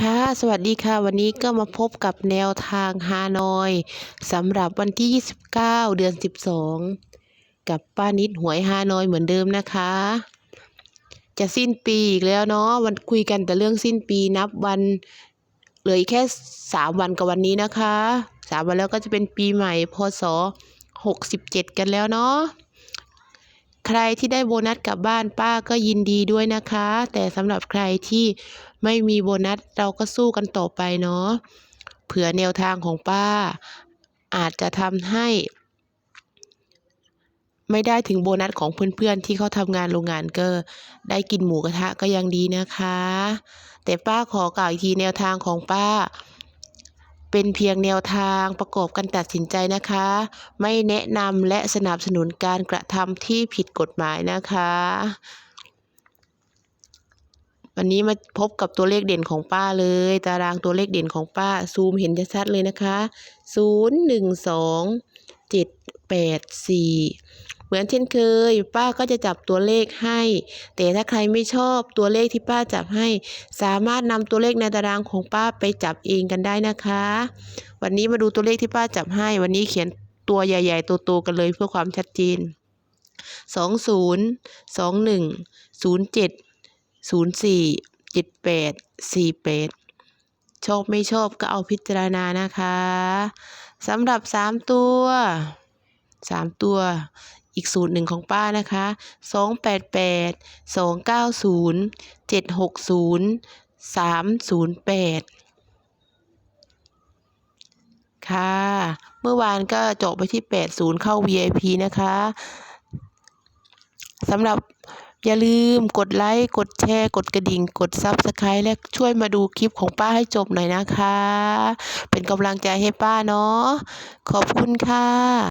ค่ะ สวัสดีค่ะ วันนี้ก็มาพบกับแนวทางฮานอยสำหรับวันที่ 29 เดือน 12 กับป้านิดหวยฮานอยเหมือนเดิมนะคะ จะสิ้นปีอีกแล้วเนาะวันคุยกันแต่เรื่องสิ้นปีนับวันเหลืออีกแค่ 3 วันกับวันนี้นะคะ 3 วันแล้วก็จะเป็นปีใหม่พศ 67 กันแล้วเนาะ ใครที่ได้โบนัสกลับบ้านป้าก็ยินดีด้วยนะคะ แต่สำหรับใครที่ไม่มีโบนัสเราก็สู้กันต่อไปเนาะเผื่อแนวทางของป้า อาจจะทำให้ ไม่ได้ถึงโบนัสของเพื่อนๆที่เขาทำงานโรงงานก็ได้กินหมูกระทะก็ยังดีนะคะ แต่ป้าขอกล่าวอีกทีแนวทางของป้า เป็นเพียงแนวทางประกอบกันตัดสินใจนะคะ ไม่แนะนำและสนับสนุนการกระทำที่ผิดกฎหมายนะคะ วันนี้มาพบกับตัวเลขเด่นของป้าเลย ตารางตัวเลขเด่นของป้าซูมเห็นชัดเลยนะคะศูนย์หนึ่งสอง เหมือนเช่นเคย ป้าก็จะจับตัวเลขให้ แต่ถ้าใครไม่ชอบตัวเลขที่ป้าจับให้ สามารถนำตัวเลขในตารางของป้าไปจับเองกันได้นะคะ วันนี้มาดูตัวเลขที่ป้าจับให้ วันนี้เขียนตัวใหญ่ ๆ โตๆกันเลยเพื่อความชัดเจนสองศูนย์สองหนึ่งศูนย์เจ็ดศูนย์สี่เจ็ดแปดสี่แปดชอบไม่ชอบก็เอาพิจารณานะคะสำหรับสามตัวสามตัว อีกสูตรหนึ่งของป้านะคะสองแปดแปดสองเก้าศูนย์เจ็ดหกศูนย์สามศูนย์แปดค่ะ เมื่อวานก็จาะไปที่ 80 เข้า VIP นะคะสำหรับอย่าลืมกดไลค์ กดแชร์ กดกระดิ่ง กด Subscribe และช่วยมาดูคลิปของป้าให้จบหน่อยนะคะ เป็นกำลังใจให้ป้าเนาะ ขอบคุณค่ะ